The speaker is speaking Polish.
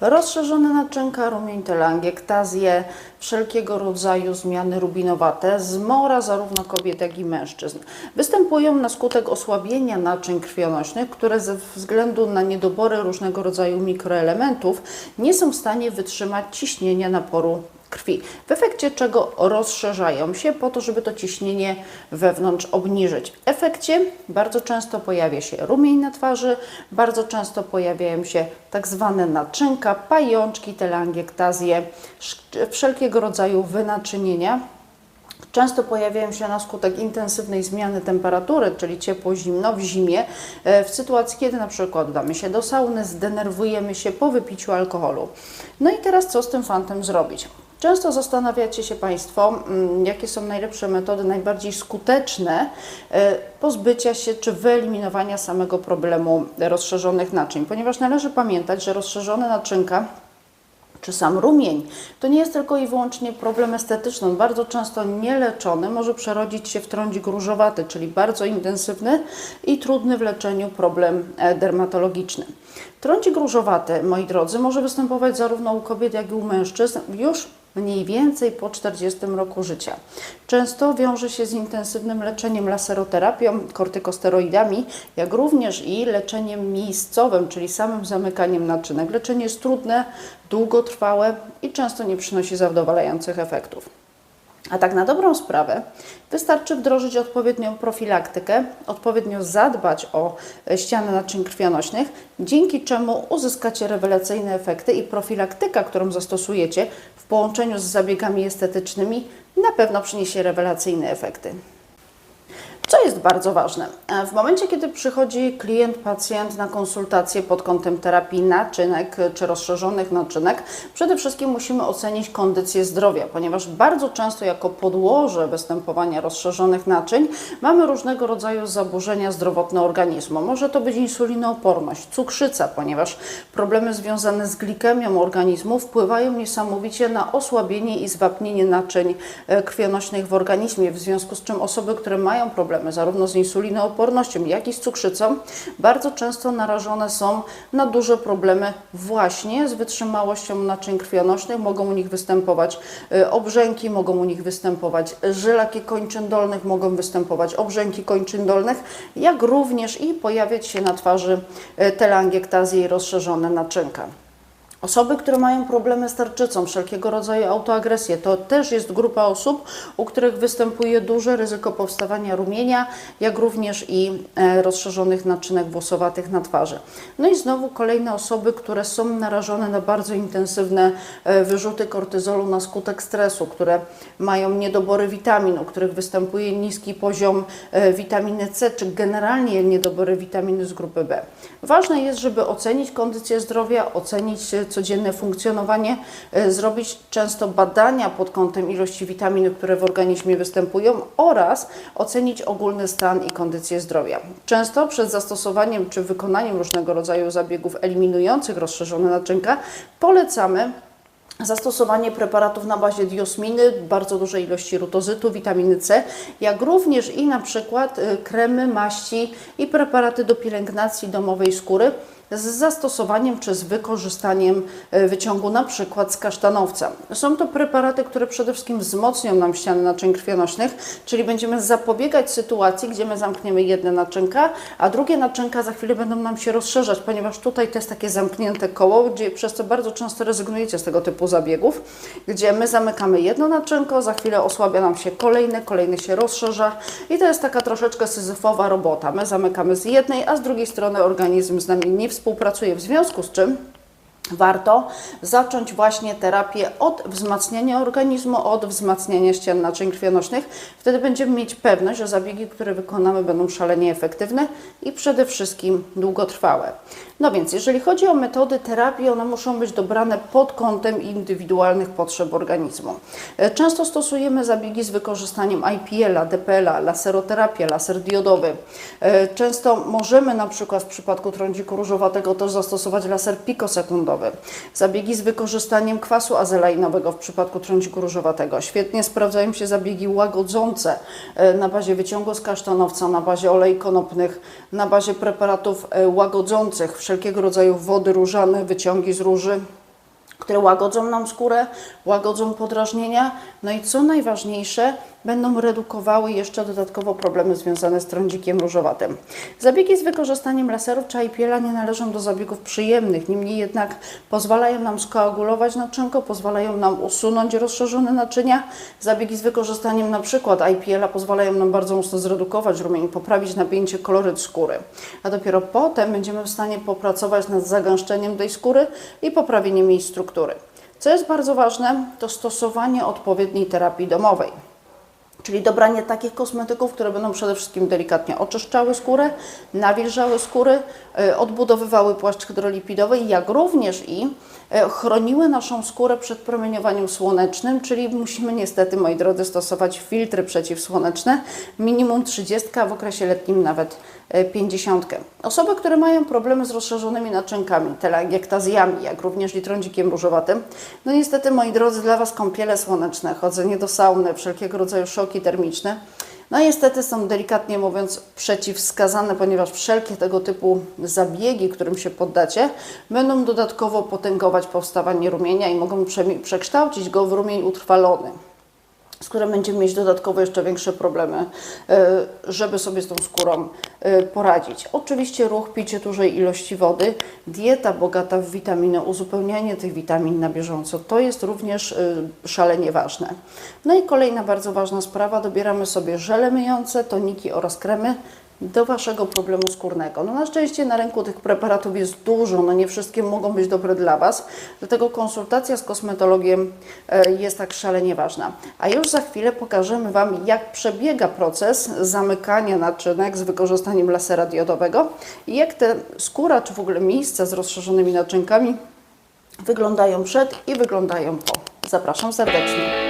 rozszerzone naczynka, rumień telangiectazję, wszelkiego rodzaju zmiany rubinowate, zmora zarówno kobiet, jak i mężczyzn. Występują na skutek osłabienia naczyń krwionośnych, które ze względu na niedobory różnego rodzaju mikroelementów nie są w stanie wytrzymać ciśnienia naporu krwi, w efekcie czego rozszerzają się po to, żeby to ciśnienie wewnątrz obniżyć. W efekcie bardzo często pojawia się rumień na twarzy, bardzo często pojawiają się tak zwane naczynka, pajączki, telangiectazje, sz- wszelkiego rodzaju wynaczynienia, Często pojawiają się na skutek intensywnej zmiany temperatury, czyli ciepło-zimno w zimie, e, w sytuacji, kiedy na przykład udamy się do sauny, zdenerwujemy się po wypiciu alkoholu. No i teraz co z tym fantem zrobić? Często zastanawiacie się Państwo, mm, jakie są najlepsze metody, najbardziej skuteczne e, pozbycia się czy wyeliminowania samego problemu rozszerzonych naczyń, ponieważ należy pamiętać, że rozszerzone naczynka czy sam rumień, to nie jest tylko i wyłącznie problem estetyczny. On bardzo często nieleczony może przerodzić się w trądzik różowaty, czyli bardzo intensywny i trudny w leczeniu problem e, dermatologiczny. Trądzik różowaty, moi drodzy, może występować zarówno u kobiet, jak i u mężczyzn już mniej więcej po 40 roku życia. Często wiąże się z intensywnym leczeniem laseroterapią, kortykosteroidami, jak również i leczeniem miejscowym, czyli samym zamykaniem naczynek. Leczenie jest trudne, długotrwałe i często nie przynosi zadowalających efektów. A tak na dobrą sprawę wystarczy wdrożyć odpowiednią profilaktykę, odpowiednio zadbać o ściany naczyń krwionośnych, dzięki czemu uzyskacie rewelacyjne efekty i profilaktyka, którą zastosujecie połączeniu z zabiegami estetycznymi, na pewno przyniesie rewelacyjne efekty. Co jest bardzo ważne? E, W momencie, kiedy przychodzi klient, pacjent na konsultację pod kątem terapii naczynek czy rozszerzonych naczynek, przede wszystkim musimy ocenić kondycję zdrowia, ponieważ bardzo często jako podłoże występowania rozszerzonych naczyń mamy różnego rodzaju zaburzenia zdrowotne organizmu. Może to być insulinooporność, cukrzyca, ponieważ problemy związane z glikemią organizmu wpływają niesamowicie na osłabienie i zwapnienie naczyń e, krwionośnych w organizmie, w związku z czym osoby, które mają problemy zarówno z insulinoopornością, jak i z cukrzycą, bardzo często narażone są na duże problemy właśnie z wytrzymałością naczyń krwionośnych. Mogą u nich występować e, obrzęki, mogą u nich występować żylaki kończyn dolnych, mogą występować obrzęki kończyn dolnych, jak również i pojawiać się na twarzy e, telangiectazje i rozszerzone naczynka. Osoby, które mają problemy z tarczycą, wszelkiego rodzaju autoagresję, to też jest grupa osób, u których występuje duże ryzyko powstawania rumienia, jak również i e, rozszerzonych naczynek włosowatych na twarzy. No i znowu kolejne osoby, które są narażone na bardzo intensywne e, wyrzuty kortyzolu na skutek stresu, które mają niedobory witamin, u których występuje niski poziom e, witaminy C, czy generalnie niedobory witaminy z grupy B. Ważne jest, żeby ocenić kondycję zdrowia, ocenić e, codzienne funkcjonowanie, e, zrobić często badania pod kątem ilości witamin, które w organizmie występują oraz ocenić ogólny stan i kondycję zdrowia. Często przed zastosowaniem czy wykonaniem różnego rodzaju zabiegów eliminujących rozszerzone naczynka polecamy Zastosowanie preparatów na bazie diosminy, bardzo dużej ilości rutozytu, witaminy C, jak również i na przykład y, kremy, maści i preparaty do pielęgnacji domowej skóry z zastosowaniem czy z wykorzystaniem y, wyciągu na przykład z kasztanowca. Są to preparaty, które przede wszystkim wzmocnią nam ściany naczyń krwionośnych, czyli będziemy zapobiegać sytuacji, gdzie my zamkniemy jedne naczynka, a drugie naczynka za chwilę będą nam się rozszerzać, ponieważ tutaj to jest takie zamknięte koło, gdzie przez co bardzo często rezygnujecie z tego typu zabiegów, gdzie my zamykamy jedno naczynko, za chwilę osłabia nam się kolejne, kolejny się rozszerza i to jest taka troszeczkę syzyfowa robota. My zamykamy z jednej, a z drugiej strony organizm z nami nie w związku z czym warto zacząć właśnie terapię od wzmacniania organizmu, od wzmacniania ścian naczyń krwionośnych. Wtedy będziemy mieć pewność, że zabiegi, które wykonamy będą szalenie efektywne i przede wszystkim długotrwałe. No więc, jeżeli chodzi o metody terapii, one muszą być dobrane pod kątem indywidualnych potrzeb organizmu. E, Często stosujemy zabiegi z wykorzystaniem IPL-a, DPL-a, laseroterapię, laser diodowy. E, Często możemy na przykład w przypadku trądziku różowatego też zastosować laser pikosekundowy. Zabiegi z wykorzystaniem kwasu azelainowego w przypadku trądziku różowatego. Świetnie sprawdzają się zabiegi łagodzące e, na bazie wyciągu z kasztanowca, na bazie olej konopnych, na bazie preparatów e, łagodzących, wszelkiego rodzaju wody różane, wyciągi z róży. Które łagodzą nam skórę, łagodzą podrażnienia, no i co najważniejsze, będą redukowały jeszcze dodatkowo problemy związane z trądzikiem różowatym. Zabiegi z wykorzystaniem laserów czy IPL-a nie należą do zabiegów przyjemnych, niemniej jednak pozwalają nam skoagulować naczynko, pozwalają nam usunąć rozszerzone naczynia. Zabiegi z wykorzystaniem np. IPL-a pozwalają nam bardzo mocno zredukować rumień, poprawić napięcie, koloryt skóry, a dopiero potem będziemy w stanie popracować nad zagęszczeniem tej skóry i poprawieniem jej struktury. Co jest bardzo ważne, to stosowanie odpowiedniej terapii domowej. Czyli dobranie takich kosmetyków, które będą przede wszystkim delikatnie oczyszczały skórę, nawilżały skóry, y, odbudowywały płaszcz hydrolipidowy, jak również i y, chroniły naszą skórę przed promieniowaniem słonecznym, czyli musimy niestety, moi drodzy, stosować filtry przeciwsłoneczne, minimum 30, a w okresie letnim nawet y, 50. Osoby, które mają problemy z rozszerzonymi naczynkami, telangiectazjami, jak również i trądzikiem różowatym, no niestety, moi drodzy, dla Was kąpiele słoneczne, chodzenie do sauny, wszelkiego rodzaju szoki termiczne, no niestety są delikatnie mówiąc przeciwwskazane, ponieważ wszelkie tego typu zabiegi, którym się poddacie, będą dodatkowo potęgować powstawanie rumienia i mogą prze- przekształcić go w rumień utrwalony z którym będziemy mieć dodatkowo jeszcze większe problemy, e, żeby sobie z tą skórą e, poradzić. Oczywiście ruch, picie dużej ilości wody, dieta bogata w witaminy, uzupełnianie tych witamin na bieżąco, to jest również e, szalenie ważne. No i kolejna bardzo ważna sprawa, dobieramy sobie żele myjące, toniki oraz kremy, do Waszego problemu skórnego. No na szczęście na rynku tych preparatów jest dużo, no nie wszystkie mogą być dobre dla Was, dlatego konsultacja z kosmetologiem e, jest tak szalenie ważna. A już za chwilę pokażemy Wam, jak przebiega proces zamykania naczynek z wykorzystaniem lasera diodowego i jak te skóra, czy w ogóle miejsca z rozszerzonymi naczynkami wyglądają przed i wyglądają po. Zapraszam serdecznie.